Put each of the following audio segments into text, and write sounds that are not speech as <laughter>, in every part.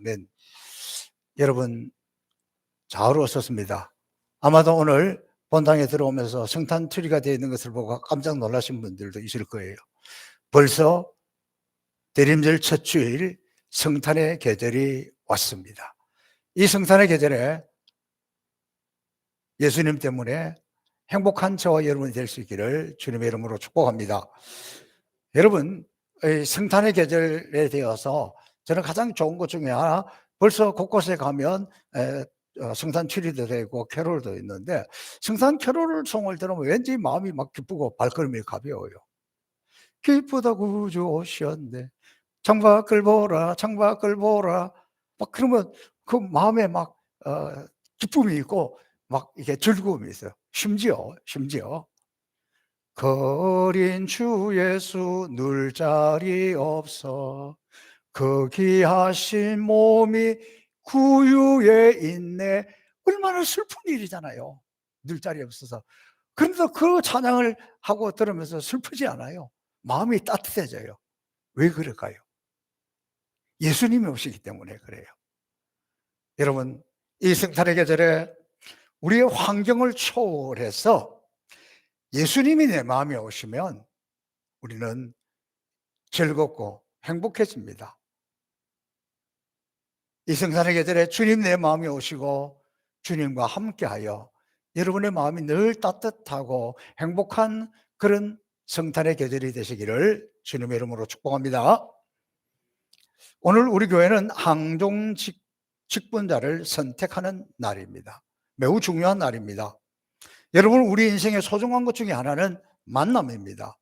아멘. 여러분, 잘 오셨습니다. 아마도 오늘 본당에 들어오면서 성탄 트리가 되어 있는 것을 보고 깜짝 놀라신 분들도 있을 거예요. 벌써 대림절 첫 주일 성탄의 계절이 왔습니다. 이 성탄의 계절에 예수님 때문에 행복한 저와 여러분이 될 수 있기를 주님의 이름으로 축복합니다. 여러분, 이 성탄의 계절에 되어서 저는 가장 좋은 것 중에 하나, 벌써 곳곳에 가면 에, 어, 성탄 트리도 되고 캐롤도 있는데 성탄 캐롤을 송을 들으면 왠지 마음이 막 기쁘고 발걸음이 가벼워요. 기쁘다 구주 오셨네. 창밖을 보라, 창밖을 보라. 막 그러면 그 마음에 막 어, 기쁨이 있고 막 이게 즐거움이 있어요. 심지어 심지어 거린 주 예수 눌 자리 없어 그 귀하신 몸이 구유에 있네. 얼마나 슬픈 일이잖아요. 늘 자리 없어서. 그런데 그 찬양을 하고 들으면서 슬프지 않아요. 마음이 따뜻해져요. 왜 그럴까요? 예수님이 오시기 때문에 그래요. 여러분 이 성탄의 계절에 우리의 환경을 초월해서 예수님이 내 마음에 오시면 우리는 즐겁고 행복해집니다. 이 성탄의 계절에 주님 내 마음에 오시고 주님과 함께하여 여러분의 마음이 늘 따뜻하고 행복한 그런 성탄의 계절이 되시기를 주님의 이름으로 축복합니다. 오늘 우리 교회는 항종 직- 직분자를 선택하는 날입니다. 매우 중요한 날입니다. 여러분, 우리 인생의 소중한 것 중에 하나는 만남입니다.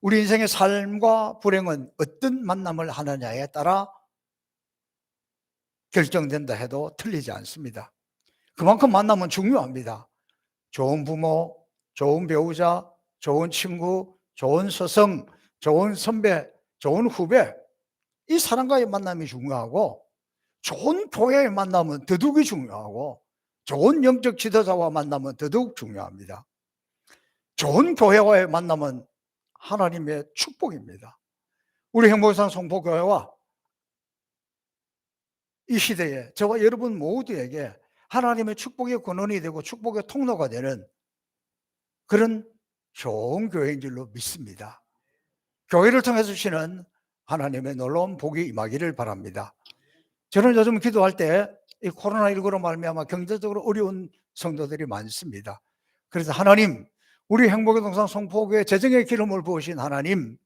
우리 인생의 삶과 불행은 어떤 만남을 하느냐에 따라 결정된다 해도 틀리지 않습니다. 그만큼 만남은 중요합니다. 좋은 부모, 좋은 배우자, 좋은 친구, 좋은 스승, 좋은 선배, 좋은 후배, 이 사람과의 만남이 중요하고, 좋은 교회의 만남은 더욱이 중요하고, 좋은 영적 지도자와 만나면 더더욱 중요합니다. 좋은 교회와의 만남은 하나님의 축복입니다. 우리 행복상 성포교회와 이 시대에 저와 여러분 모두에게 하나님의 축복의 근원이 되고 축복의 통로가 되는 그런 좋은 교회인 줄로 믿습니다. 교회를 통해서 주시는 하나님의 놀라운 복이 임하기를 바랍니다. 저는 요즘 기도할 때 이 코로나19로 말미암아 경제적으로 어려운 성도들이 많습니다. 그래서 하나님, 우리 행복의 동산 성포교회 재정의 기름을 부으신 하나님,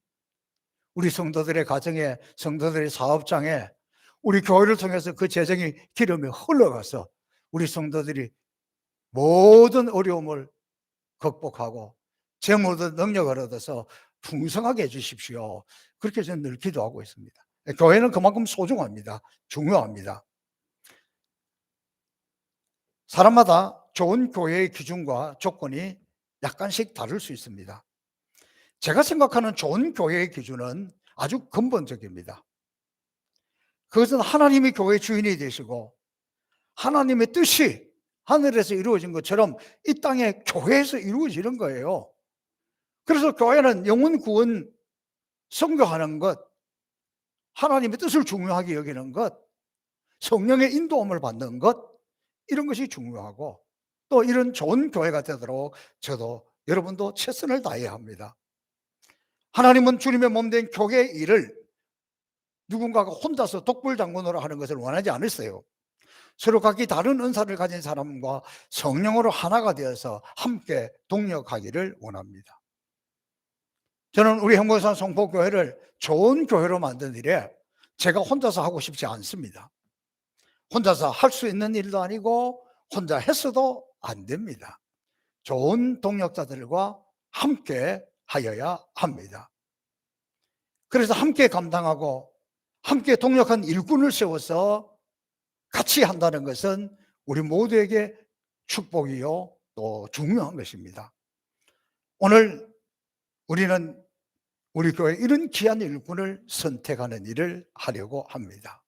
우리 성도들의 가정에, 성도들의 사업장에, 우리 교회를 통해서 그 재정의 기름이 흘러가서 우리 성도들이 모든 어려움을 극복하고 제 모든 능력을 얻어서 풍성하게 해주십시오. 그렇게 저는 늘 기도하고 있습니다. 교회는 그만큼 소중합니다. 중요합니다. 사람마다 좋은 교회의 기준과 조건이 약간씩 다를 수 있습니다. 제가 생각하는 좋은 교회의 기준은 아주 근본적입니다. 그것은 하나님이 교회 주인이 되시고 하나님의 뜻이 하늘에서 이루어진 것처럼 이 땅에 교회에서 이루어지는 거예요. 그래서 교회는 영혼 구원 선교하는 것, 하나님의 뜻을 중요하게 여기는 것, 성령의 인도함을 받는 것, 이런 것이 중요하고 또 이런 좋은 교회가 되도록 저도 여러분도 최선을 다해야 합니다. 하나님은 주님의 몸 된 교회의 일을 누군가가 혼자서 독불장군으로 하는 것을 원하지 않으세요. 서로 각기 다른 은사를 가진 사람과 성령으로 하나가 되어서 함께 동력하기를 원합니다. 저는 우리 행복산 성포교회를 좋은 교회로 만든 일에 제가 혼자서 하고 싶지 않습니다. 혼자서 할 수 있는 일도 아니고 혼자 했어도 안 됩니다. 좋은 동력자들과 함께 하여야 합니다. 그래서 함께 감당하고 함께 동력한 일꾼을 세워서 같이 한다는 것은 우리 모두에게 축복이요 또 중요한 것입니다. 오늘 우리는 우리 교회 이런 귀한 일꾼을 선택하는 일을 하려고 합니다.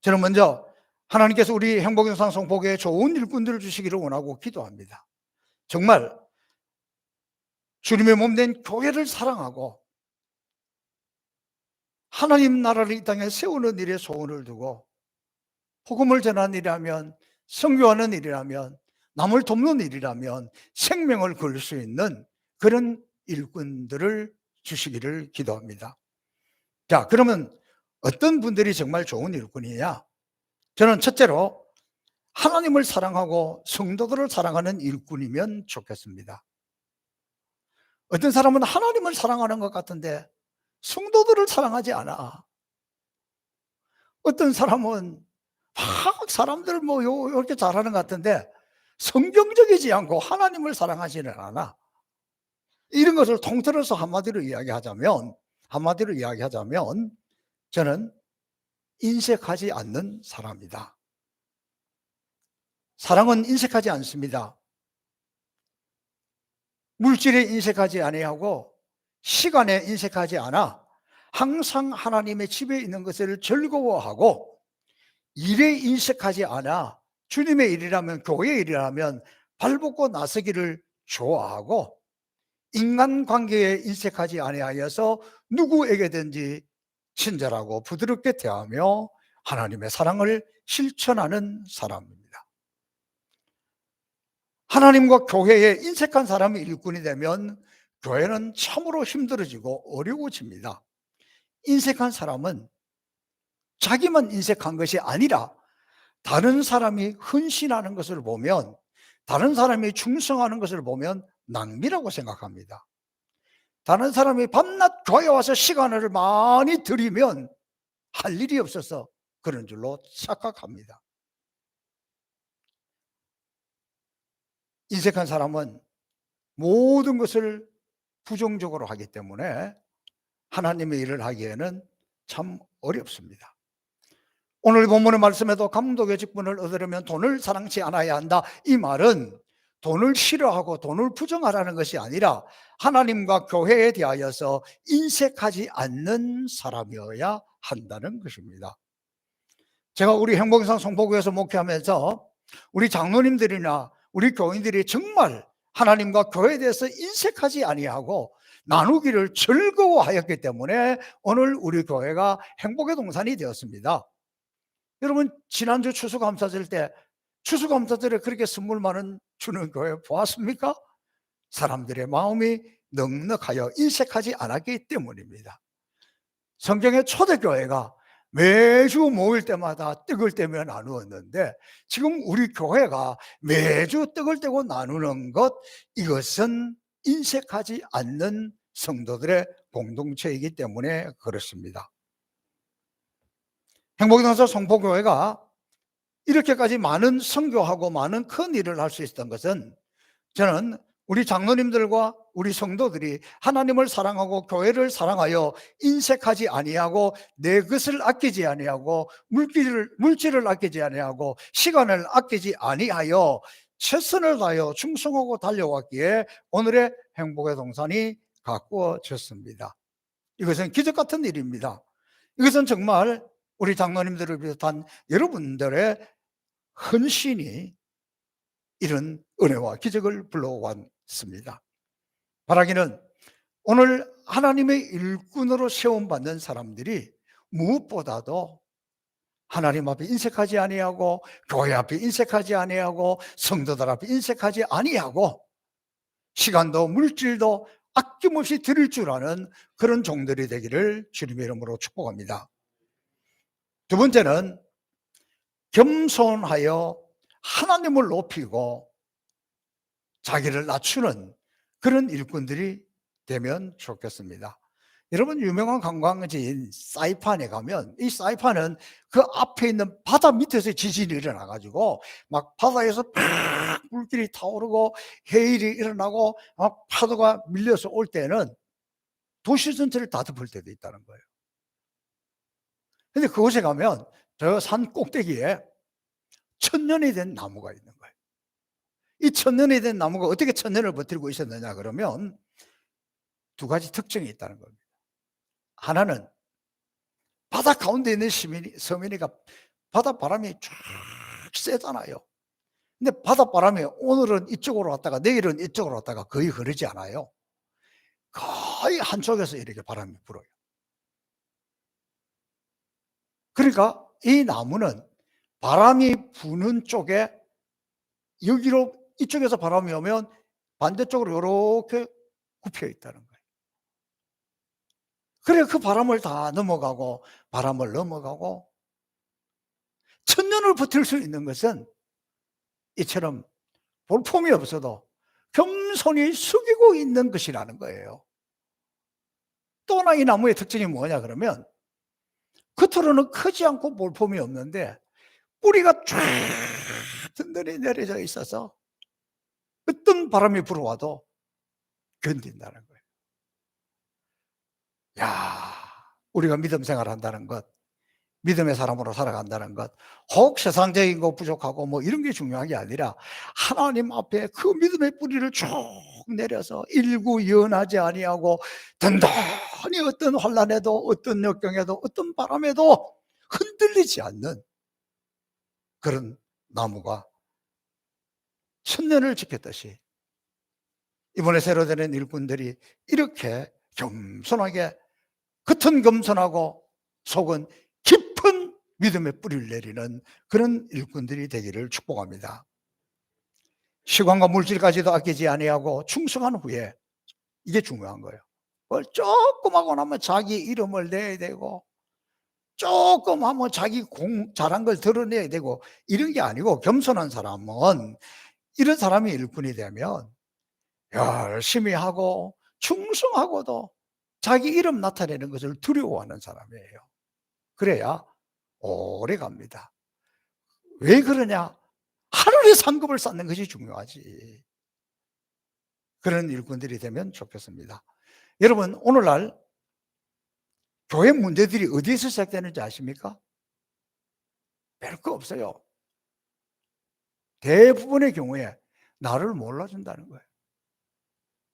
저는 먼저 하나님께서 우리 행복영상 성복에 좋은 일꾼들을 주시기를 원하고 기도합니다. 정말 주님의 몸 된 교회를 사랑하고 하나님 나라를 이 땅에 세우는 일에 소원을 두고 복음을 전하는 일이라면 성교하는 일이라면 남을 돕는 일이라면 생명을 걸 수 있는 그런 일꾼들을 주시기를 기도합니다. 자, 그러면 어떤 분들이 정말 좋은 일꾼이냐? 저는 첫째로 하나님을 사랑하고 성도들을 사랑하는 일꾼이면 좋겠습니다. 어떤 사람은 하나님을 사랑하는 것 같은데 성도들을 사랑하지 않아. 어떤 사람은 막 사람들 뭐 요- 이렇게 잘하는 것 같은데 성경적이지 않고 하나님을 사랑하지는 않아. 이런 것을 통틀어서 한마디로 이야기하자면 한마디로 이야기하자면 저는 인색하지 않는 사람이다. 사랑은 인색하지 않습니다. 물질에 인색하지 아니하고 시간에 인색하지 않아 항상 하나님의 집에 있는 것을 즐거워하고 일에 인색하지 않아 주님의 일이라면 교회의 일이라면 발벗고 나서기를 좋아하고 인간 관계에 인색하지 아니하여서 누구에게든지 친절하고 부드럽게 대하며 하나님의 사랑을 실천하는 사람입니다. 하나님과 교회에 인색한 사람이 일꾼이 되면 교회는 참으로 힘들어지고 어려워집니다. 인색한 사람은 자기만 인색한 것이 아니라 다른 사람이 헌신하는 것을 보면 다른 사람이 충성하는 것을 보면 낭비라고 생각합니다. 다른 사람이 밤낮 교회 와서 시간을 많이 들이면 할 일이 없어서 그런 줄로 착각합니다. 인색한 사람은 모든 것을 부정적으로 하기 때문에 하나님의 일을 하기에는 참 어렵습니다. 오늘 본문의 말씀에도 감독의 직분을 얻으려면 돈을 사랑치 않아야 한다. 이 말은 돈을 싫어하고 돈을 부정하라는 것이 아니라 하나님과 교회에 대하여서 인색하지 않는 사람이어야 한다는 것입니다. 제가 우리 행복상 성포구에서 목회하면서 우리 장로님들이나 우리 교인들이 정말 하나님과 교회에 대해서 인색하지 아니하고 나누기를 즐거워하였기 때문에 오늘 우리 교회가 행복의 동산이 되었습니다. 여러분 지난주 추수감사절 때 추수감사절에 그렇게 선물 많은 주는 교회 보았습니까? 사람들의 마음이 넉넉하여 인색하지 않았기 때문입니다. 성경의 초대교회가 매주 모일 때마다 떡을 떼며 나누었는데 지금 우리 교회가 매주 떡을 떼고 나누는 것 이것은 인색하지 않는 성도들의 공동체이기 때문에 그렇습니다. 행복동서 성포교회가 이렇게까지 많은 선교하고 많은 큰 일을 할 수 있었던 것은 저는 우리 장로님들과 우리 성도들이 하나님을 사랑하고 교회를 사랑하여 인색하지 아니하고 내 것을 아끼지 아니하고 물질을 물질을 아끼지 아니하고 시간을 아끼지 아니하여 최선을 다하여 충성하고 달려왔기에 오늘의 행복의 동산이 가꾸어졌습니다. 이것은 기적 같은 일입니다. 이것은 정말 우리 장로님들을 비롯한 여러분들의 헌신이 이런 은혜와 기적을 불러왔습니다. 바라기는 오늘 하나님의 일꾼으로 세움받는 사람들이 무엇보다도 하나님 앞에 인색하지 아니하고 교회 앞에 인색하지 아니하고 성도들 앞에 인색하지 아니하고 시간도 물질도 아낌없이 드릴 줄 아는 그런 종들이 되기를 주님의 이름으로 축복합니다. 두 번째는 겸손하여 하나님을 높이고 자기를 낮추는 그런 일꾼들이 되면 좋겠습니다. 여러분 유명한 관광지인 사이판에 가면 이 사이판은 그 앞에 있는 바다 밑에서 지진이 일어나 가지고 막 바다에서 팍 물길이 타오르고 해일이 일어나고 막 파도가 밀려서 올 때는 도시 전체를 다 덮을 때도 있다는 거예요. 근데 그곳에 가면 저 산 꼭대기에 천년이 된 나무가 있는 거예요. 이 천년이 된 나무가 어떻게 천년을 버티고 있었느냐 그러면 두 가지 특징이 있다는 겁니다. 하나는 바다 가운데 있는 시민이, 서민이가 바다 바람이 쫙 세잖아요. 근데 바다 바람이 오늘은 이쪽으로 왔다가 내일은 이쪽으로 왔다가 거의 흐르지 않아요. 거의 한쪽에서 이렇게 바람이 불어요. 그러니까 이 나무는 바람이 부는 쪽에 여기로 이쪽에서 바람이 오면 반대쪽으로 이렇게 굽혀 있다는 거예요. 그래 그 바람을 다 넘어가고 바람을 넘어가고 천년을 버틸 수 있는 것은 이처럼 볼품이 없어도 겸손히 숙이고 있는 것이라는 거예요. 또 하나 이 나무의 특징이 뭐냐 그러면 겉으로는 크지 않고 볼품이 없는데 뿌리가 쫙 든든히 내려져 있어서 어떤 바람이 불어와도 견딘다는 거예요. 야, 우리가 믿음 생활 한다는 것, 믿음의 사람으로 살아간다는 것, 혹 세상적인 거 부족하고 뭐 이런 게 중요한 게 아니라 하나님 앞에 그 믿음의 뿌리를 쭉 내려서 일구연하지 아니하고 든든히 어떤 환란에도 어떤 역경에도 어떤 바람에도 흔들리지 않는 그런 나무가 천년을 지켰듯이 이번에 새로 되는 일꾼들이 이렇게 겸손하게 겉은 겸손하고 속은 깊은 믿음의 뿌리를 내리는 그런 일꾼들이 되기를 축복합니다. 시간과 물질까지도 아끼지 아니하고 충성한 후에 이게 중요한 거예요. 뭘 조금 하고 나면 자기 이름을 내야 되고 조금 하면 자기 공 잘한 걸 드러내야 되고 이런 게 아니고 겸손한 사람은 이런 사람이 일꾼이 되면 열심히 하고 충성하고도 자기 이름 나타내는 것을 두려워하는 사람이에요. 그래야 오래 갑니다. 왜 그러냐? 하늘의 상급을 쌓는 것이 중요하지. 그런 일꾼들이 되면 좋겠습니다. 여러분, 오늘날 교회 문제들이 어디에서 시작되는지 아십니까? 별거 없어요. 대부분의 경우에 나를 몰라준다는 거예요.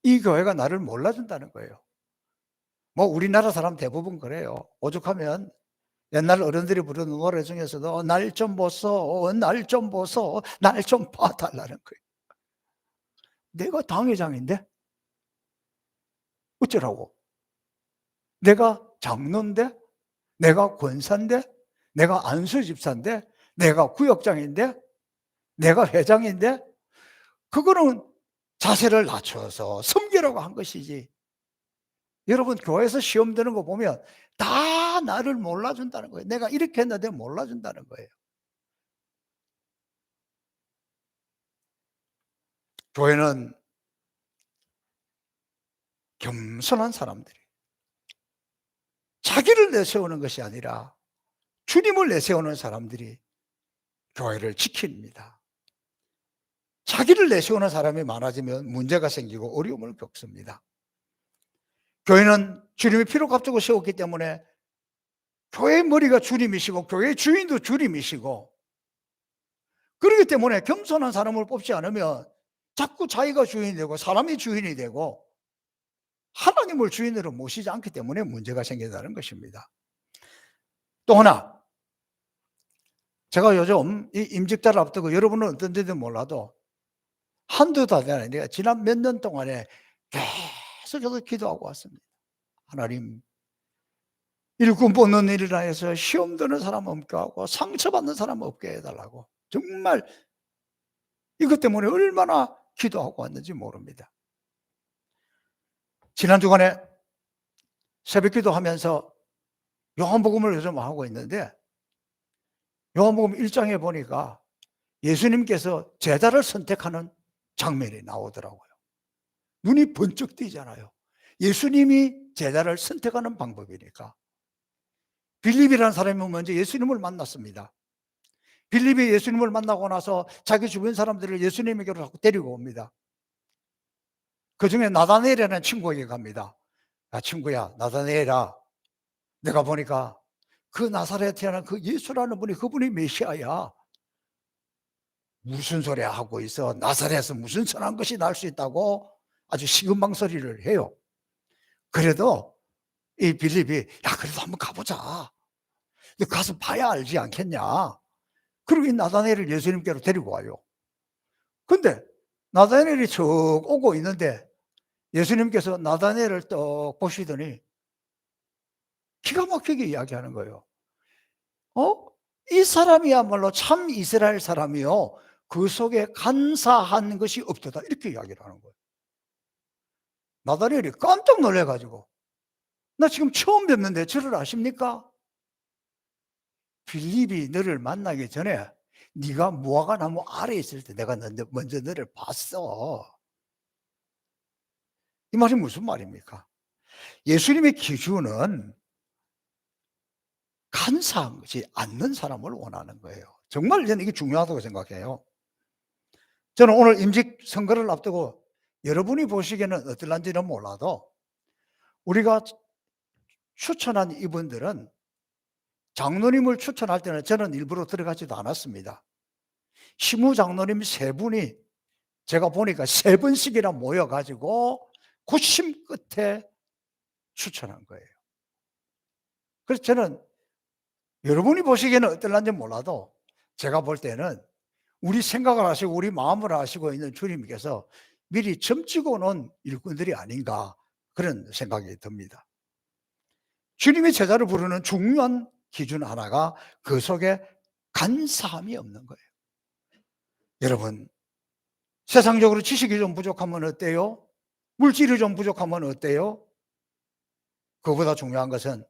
이 교회가 나를 몰라준다는 거예요. 뭐 우리나라 사람 대부분 그래요. 오죽하면 옛날 어른들이 부르는 노래 중에서도 날 좀 보소, 날 좀 보소, 날 좀 봐달라는 거예요. 내가 당회장인데? 어쩌라고? 내가 장로인데? 내가 권사인데? 내가 안수 집사인데? 내가 구역장인데? 내가 회장인데? 그거는 자세를 낮춰서 섬기라고 한 것이지. 여러분 교회에서 시험 드는 거 보면 다 나를 몰라준다는 거예요. 내가 이렇게 했는데 몰라준다는 거예요. 교회는 겸손한 사람들이 자기를 내세우는 것이 아니라 주님을 내세우는 사람들이 교회를 지킵니다. 자기를 내세우는 사람이 많아지면 문제가 생기고 어려움을 겪습니다. 교회는 주님의 피로 값주고 세웠기 때문에 교회의 머리가 주님이시고 교회의 주인도 주님이시고 그렇기 때문에 겸손한 사람을 뽑지 않으면 자꾸 자기가 주인이 되고 사람이 주인이 되고 하나님을 주인으로 모시지 않기 때문에 문제가 생긴다는 것입니다. 또 하나 제가 요즘 이 임직자를 앞두고 여러분은 어떤지는 몰라도 한두 달이 아니라 지난 몇 년 동안에 계속해서 기도하고 왔습니다. 하나님 일꾼 뽑는 일이라 해서 시험 드는 사람 없게 하고 상처받는 사람 없게 해달라고 정말 이것 때문에 얼마나 기도하고 왔는지 모릅니다. 지난 주간에 새벽 기도하면서 요한복음을 요즘 하고 있는데 요한복음 1장에 보니까 예수님께서 제자를 선택하는 장면이 나오더라고요. 눈이 번쩍 뜨잖아요. 예수님이 제자를 선택하는 방법이니까. 빌립이라는 사람이 먼저 예수님을 만났습니다. 빌립이 예수님을 만나고 나서 자기 주변 사람들을 예수님에게로 자꾸 데리고 옵니다. 그 중에 나다네라는 친구에게 갑니다. 야, 친구야, 나다네라. 내가 보니까 그 나사렛이라는 그 예수라는 분이 그분이 메시아야. 무슨 소리 하고 있어? 나사렛에서 무슨 선한 것이 날 수 있다고 아주 시금방소리를 해요. 그래도 이 빌립이 야 그래도 한번 가보자. 가서 봐야 알지 않겠냐. 그리고 이 나다네를 예수님께로 데리고 와요. 근데 나다네엘이 쭉 오고 있는데 예수님께서 나다네엘을 떡 보시더니 기가 막히게 이야기하는 거예요. 어? 이 사람이야말로 참 이스라엘 사람이요. 그 속에 간사한 것이 없도다. 이렇게 이야기를 하는 거예요. 나다리엘이 깜짝 놀래가지고 나 지금 처음 뵙는데 저를 아십니까? 빌립이 너를 만나기 전에 네가 무화과 나무 아래에 있을 때 내가 먼저, 너를 봤어. 이 말이 무슨 말입니까? 예수님의 기준은 간사하지 않는 사람을 원하는 거예요. 정말 저는 이게 중요하다고 생각해요. 저는 오늘 임직 선거를 앞두고 여러분이 보시기에는 어떨란지는 몰라도 우리가 추천한 이분들은 장로님을 추천할 때는 저는 일부러 들어가지도 않았습니다. 시무 장로님 세 분이 제가 보니까 세 번씩이나 모여가지고 고심 끝에 추천한 거예요. 그래서 저는 여러분이 보시기에는 어떨란지 몰라도 제가 볼 때는 우리 생각을 하시고 우리 마음을 하시고 있는 주님께서 미리 점찍어 놓은 일꾼들이 아닌가 그런 생각이 듭니다. 주님의 제자를 부르는 중요한 기준 하나가 그 속에 간사함이 없는 거예요. 여러분, 세상적으로 지식이 좀 부족하면 어때요? 물질이 좀 부족하면 어때요? 그보다 중요한 것은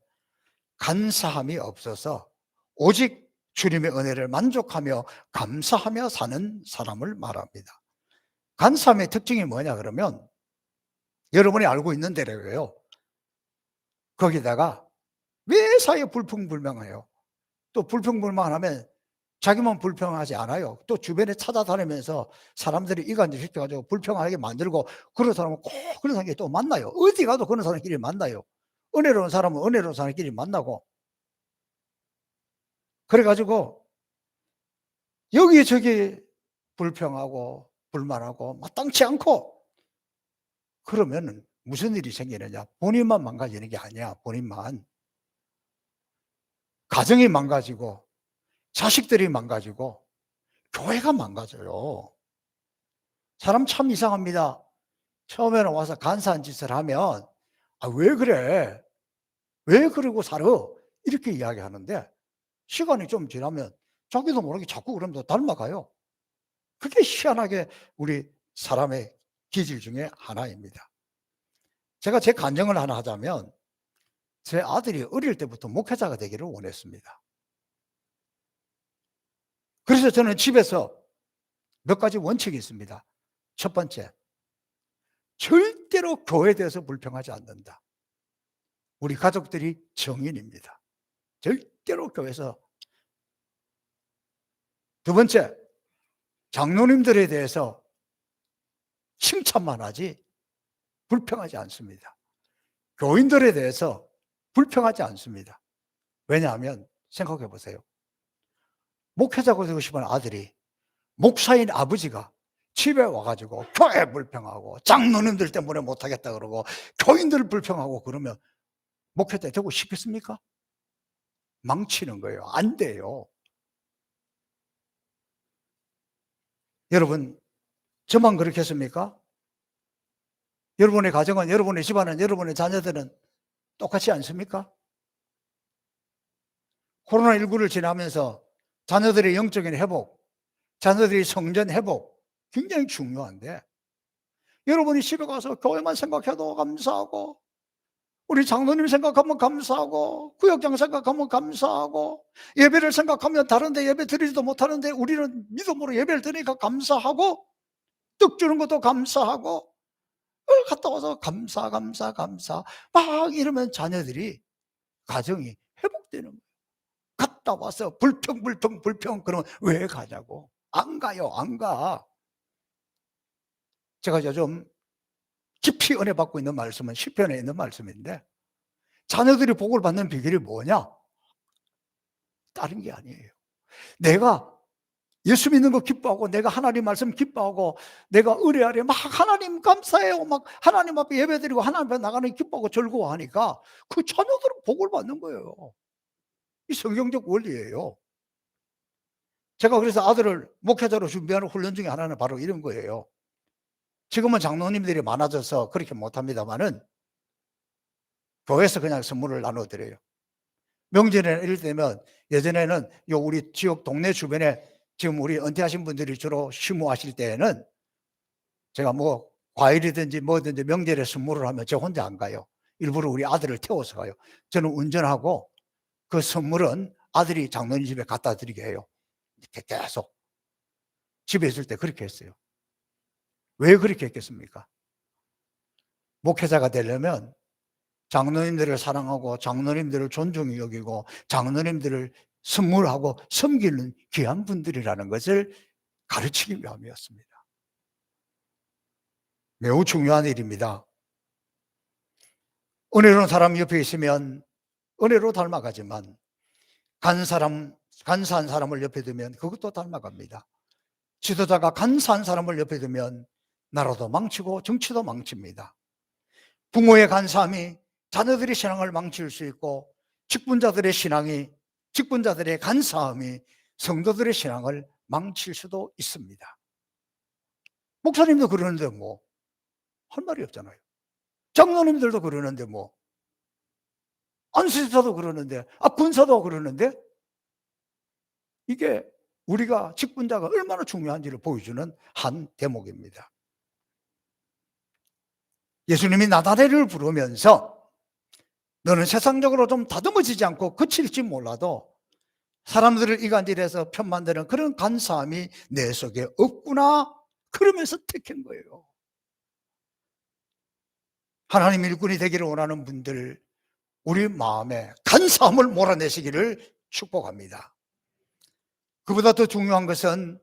간사함이 없어서 오직 주님의 은혜를 만족하며 감사하며 사는 사람을 말합니다. 간사함의 특징이 뭐냐 그러면 여러분이 알고 있는 대로예요. 거기다가 매사에 불평불명해요. 또 불평불명하면 자기만 불평하지 않아요. 또 주변에 찾아다니면서 사람들이 이간질 시켜가지고 불평하게 만들고 그런 사람은 꼭 그런 사람끼리 또 만나요. 어디 가도 그런 사람끼리 만나요. 은혜로운 사람은 은혜로운 사람끼리 만나고 그래가지고 여기저기 불평하고 불만하고 마땅치 않고 그러면 무슨 일이 생기느냐? 본인만 망가지는 게 아니야 본인만. 가정이 망가지고 자식들이 망가지고 교회가 망가져요. 사람 참 이상합니다. 처음에는 와서 간사한 짓을 하면 아, 왜 그래? 왜 그러고 살아? 이렇게 이야기하는데 시간이 좀 지나면 자기도 모르게 자꾸 그러면 닮아가요 그게 희한하게 우리 사람의 기질 중에 하나입니다. 제가 제 간증을 하나 하자면 제 아들이 어릴 때부터 목회자가 되기를 원했습니다. 그래서 저는 집에서 몇 가지 원칙이 있습니다. 첫 번째, 절대로 교회에 대해서 불평하지 않는다. 우리 가족들이 정인입니다. 절대 로 교회에서. 두 번째, 장로님들에 대해서 칭찬만 하지 불평하지 않습니다. 교인들에 대해서 불평하지 않습니다. 왜냐하면 생각해 보세요. 목회자가 되고 싶은 아들이 목사인 아버지가 집에 와가지고 교회 불평하고 장로님들 때문에 못하겠다 그러고 교인들을 불평하고 그러면 목회자 되고 싶겠습니까? 망치는 거예요. 안 돼요. 여러분, 저만 그렇겠습니까? 여러분의 가정은, 여러분의 집안은, 여러분의 자녀들은 똑같지 않습니까? 코로나19를 지나면서 자녀들의 영적인 회복, 자녀들의 성전 회복 굉장히 중요한데 여러분이 집에 가서 교회만 생각해도 감사하고 우리 장로님 생각하면 감사하고 구역장 생각하면 감사하고 예배를 생각하면 다른데 예배 드리지도 못하는데 우리는 믿음으로 예배를 드리니까 감사하고 떡 주는 것도 감사하고 갔다 와서 감사 감사 감사. 막 이러면 자녀들이 가정이 회복되는 거예요. 갔다 와서 불평 불평 불평 그러면 왜 가냐고. 안 가요 안 가. 제가 요즘 깊이 은혜 받고 있는 말씀은 10편에 있는 말씀인데 자녀들이 복을 받는 비결이 뭐냐? 다른 게 아니에요. 내가 예수 믿는 거 기뻐하고 내가 하나님 말씀 기뻐하고 내가 의뢰하려 막 하나님 감사해요 막 하나님 앞에 예배드리고 하나님 앞에 나가는 기뻐하고 즐거워하니까 그 자녀들은 복을 받는 거예요. 이 성경적 원리예요. 제가 그래서 아들을 목회자로 준비하는 훈련 중에 하나는 바로 이런 거예요. 지금은 장로님들이 많아져서 그렇게 못합니다만은 교회에서 그냥 선물을 나눠드려요. 명절에나 이럴 때면 예전에는 요 우리 지역 동네 주변에 지금 우리 은퇴하신 분들이 주로 쉬무하실 때에는 제가 뭐 과일이든지 뭐든지 명절에 선물을 하면 저 혼자 안 가요. 일부러 우리 아들을 태워서 가요. 저는 운전하고 그 선물은 아들이 장로님 집에 갖다 드리게 해요. 계속. 집에 있을 때 그렇게 했어요. 왜 그렇게 했겠습니까? 목회자가 되려면 장로님들을 사랑하고 장로님들을 존중히 여기고 장로님들을 선물하고 섬기는 귀한 분들이라는 것을 가르치기 위함이었습니다. 매우 중요한 일입니다. 은혜로운 사람 옆에 있으면 은혜로 닮아가지만 간 사람, 간사한 사람을 옆에 두면 그것도 닮아갑니다. 지도자가 간사한 사람을 옆에 두면 나라도 망치고 정치도 망칩니다. 부모의 간사함이 자녀들의 신앙을 망칠 수 있고 직분자들의 신앙이 직분자들의 간사함이 성도들의 신앙을 망칠 수도 있습니다. 목사님도 그러는데 뭐 할 말이 없잖아요. 장로님들도 그러는데 뭐 안수사도 그러는데 아 군사도 그러는데 이게 우리가 직분자가 얼마나 중요한지를 보여주는 한 대목입니다. 예수님이 나다레를 부르면서 너는 세상적으로 좀 다듬어지지 않고 그칠지 몰라도 사람들을 이간질해서 편 만드는 그런 간사함이 내 속에 없구나 그러면서 택한 거예요. 하나님 일꾼이 되기를 원하는 분들 우리 마음에 간사함을 몰아내시기를 축복합니다. 그보다 더 중요한 것은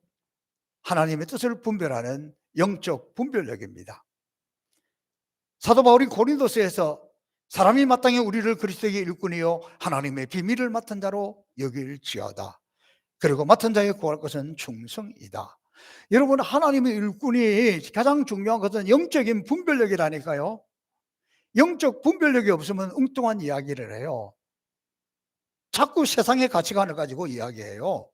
하나님의 뜻을 분별하는 영적 분별력입니다. 사도 바울이 고린도서에서 사람이 마땅히 우리를 그리스도의 일꾼이요 하나님의 비밀을 맡은 자로 여길지어다. 그리고 맡은 자의 구할 것은 충성이다. 여러분 하나님의 일꾼이 가장 중요한 것은 영적인 분별력이라니까요. 영적 분별력이 없으면 엉뚱한 이야기를 해요. 자꾸 세상의 가치관을 가지고 이야기해요.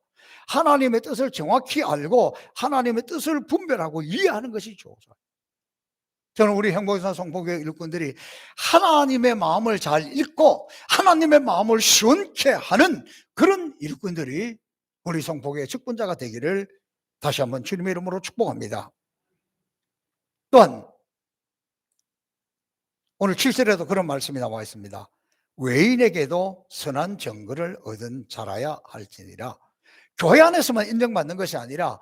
하나님의 뜻을 정확히 알고 하나님의 뜻을 분별하고 이해하는 것이 좋아요. 저는 우리 행복사 성폭의 일꾼들이 하나님의 마음을 잘 읽고 하나님의 마음을 시원케 하는 그런 일꾼들이 우리 성폭의 직분자가 되기를 다시 한번 주님의 이름으로 축복합니다. 또한 오늘 7절에도 그런 말씀이 나와 있습니다. 외인에게도 선한 정거를 얻은 자라야 할지니라. 교회 안에서만 인정받는 것이 아니라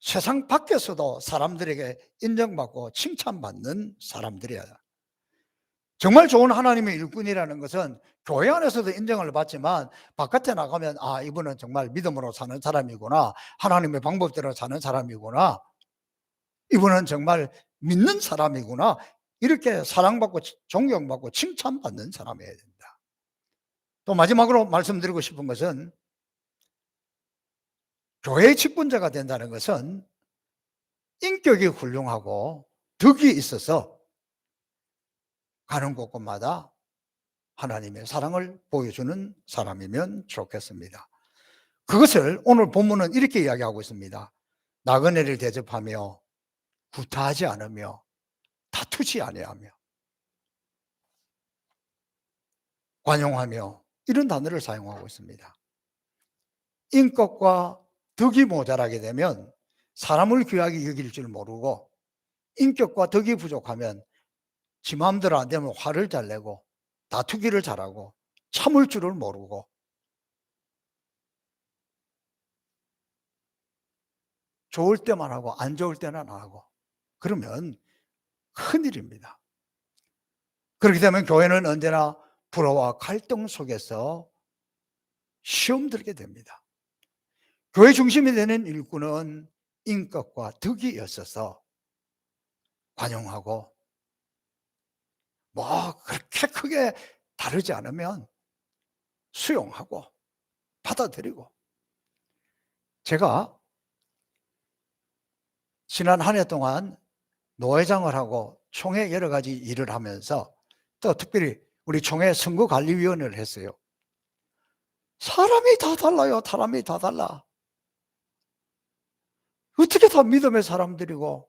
세상 밖에서도 사람들에게 인정받고 칭찬받는 사람들이야. 정말 좋은 하나님의 일꾼이라는 것은 교회 안에서도 인정을 받지만 바깥에 나가면 아 이분은 정말 믿음으로 사는 사람이구나 하나님의 방법대로 사는 사람이구나 이분은 정말 믿는 사람이구나 이렇게 사랑받고 존경받고 칭찬받는 사람이어야 된다. 또 마지막으로 말씀드리고 싶은 것은 교회의 직분자가 된다는 것은 인격이 훌륭하고 덕이 있어서 가는 곳곳마다 하나님의 사랑을 보여주는 사람이면 좋겠습니다. 그것을 오늘 본문은 이렇게 이야기하고 있습니다. 나그네를 대접하며 구타하지 않으며 다투지 아니하며 관용하며 이런 단어를 사용하고 있습니다. 인격과 덕이 모자라게 되면 사람을 귀하게 여길 줄 모르고 인격과 덕이 부족하면 지 마음대로 안 되면 화를 잘 내고 다투기를 잘하고 참을 줄을 모르고 좋을 때만 하고 안 좋을 때는 안 하고 그러면 큰일입니다. 그렇게 되면 교회는 언제나 불화와 갈등 속에서 시험 들게 됩니다. 교회 중심이 되는 일꾼은 인격과 덕이 있어서 관용하고 뭐 그렇게 크게 다르지 않으면 수용하고 받아들이고 제가 지난 한 해 동안 노회장을 하고 총회 여러 가지 일을 하면서 또 특별히 우리 총회 선거관리위원회를 했어요. 사람이 다 달라요. 사람이 다 달라. 어떻게 다 믿음의 사람들이고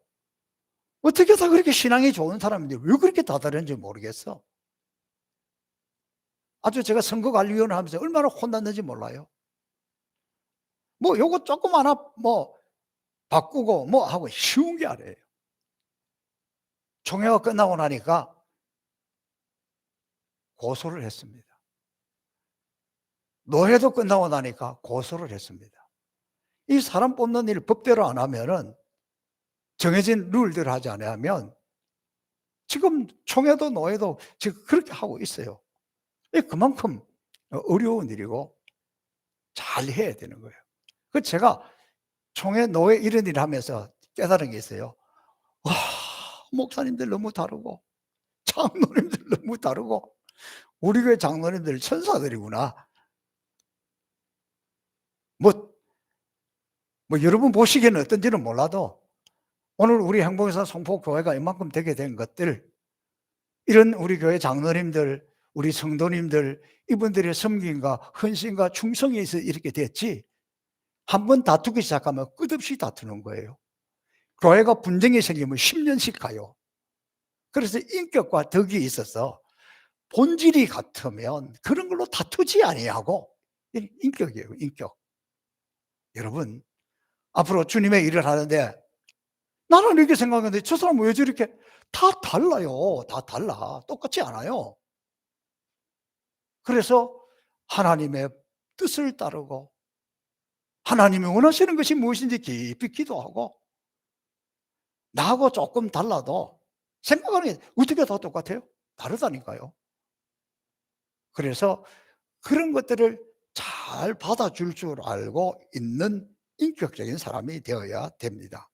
어떻게 다 그렇게 신앙이 좋은 사람인데 왜 그렇게 다 다른지 모르겠어. 아주 제가 선거관리위원회 하면서 얼마나 혼났는지 몰라요. 뭐 요거 조금 하나 뭐 바꾸고 뭐 하고 쉬운 게 아니에요. 총회가 끝나고 나니까 고소를 했습니다. 노회도 끝나고 나니까 고소를 했습니다. 이 사람 뽑는 일 법대로 안 하면은 정해진 룰대로 하지 않으면 지금 총회도 노회도 지금 그렇게 하고 있어요. 이 그만큼 어려운 일이고 잘 해야 되는 거예요. 그 제가 총회 노회 이런 일을 하면서 깨달은 게 있어요. 와, 목사님들 너무 다르고 장로님들 <laughs> 너무 다르고 우리 교회 장로님들 천사들이구나. 뭐, 뭐 여러분 보시기에는 어떤지는 몰라도 오늘 우리 행복에서 성포교회가 이만큼 되게 된 것들 이런 우리 교회 장로님들 우리 성도님들 이분들의 섬김과 헌신과 충성에 있어 이렇게 됐지 한 번 다투기 시작하면 끝없이 다투는 거예요. 교회가 분쟁이 생기면 10년씩 가요. 그래서 인격과 덕이 있어서 본질이 같으면 그런 걸로 다투지 아니하고 인격이에요, 인격. 여러분, 앞으로 주님의 일을 하는데 나는 이렇게 생각하는데 저 사람은 왜 저렇게 다 달라요. 다 달라. 똑같지 않아요. 그래서 하나님의 뜻을 따르고 하나님이 원하시는 것이 무엇인지 깊이 기도하고 나하고 조금 달라도 생각하는 게 어떻게 다 똑같아요? 다르다니까요. 그래서 그런 것들을 잘 받아줄 줄 알고 있는 인격적인 사람이 되어야 됩니다.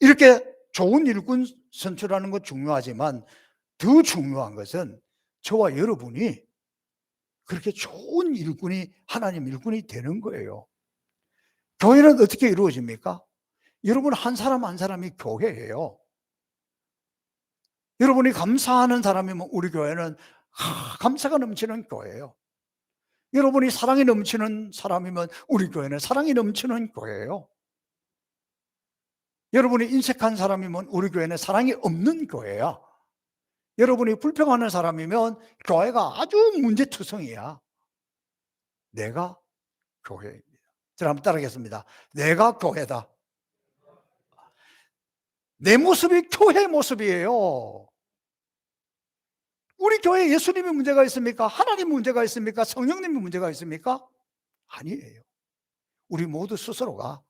이렇게 좋은 일꾼 선출하는 것 중요하지만 더 중요한 것은 저와 여러분이 그렇게 좋은 일꾼이 하나님 일꾼이 되는 거예요. 교회는 어떻게 이루어집니까? 여러분 한 사람 한 사람이 교회예요. 여러분이 감사하는 사람이면 우리 교회는 하, 감사가 넘치는 교회예요. 여러분이 사랑이 넘치는 사람이면 우리 교회는 사랑이 넘치는 교회예요. 여러분이 인색한 사람이면 우리 교회는 사랑이 없는 교회야. 여러분이 불평하는 사람이면 교회가 아주 문제투성이야. 내가 교회입니다. 저 한번 따라하겠습니다. 내가 교회다. 내 모습이 교회 모습이에요. 우리 교회에 예수님이 문제가 있습니까? 하나님 문제가 있습니까? 성령님이 문제가 있습니까? 아니에요. 우리 모두 스스로가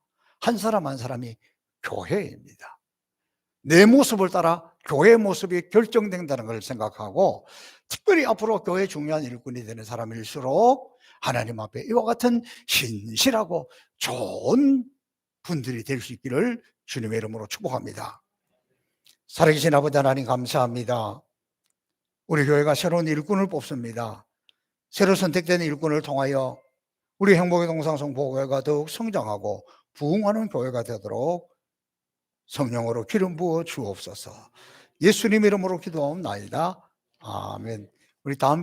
한 사람 한 사람이 교회입니다. 내 모습을 따라 교회 모습이 결정된다는 걸 생각하고 특별히 앞으로 교회 중요한 일꾼이 되는 사람일수록 하나님 앞에 이와 같은 신실하고 좋은 분들이 될 수 있기를 주님의 이름으로 축복합니다. 살아계신 아버지 하나님 감사합니다. 우리 교회가 새로운 일꾼을 뽑습니다. 새로 선택된 일꾼을 통하여 우리 행복의 동상 성포교회가 더욱 성장하고 부흥하는 교회가 되도록 성령으로 기름 부어 주옵소서. 예수님 이름으로 기도하옵나이다. 아멘. 우리 다음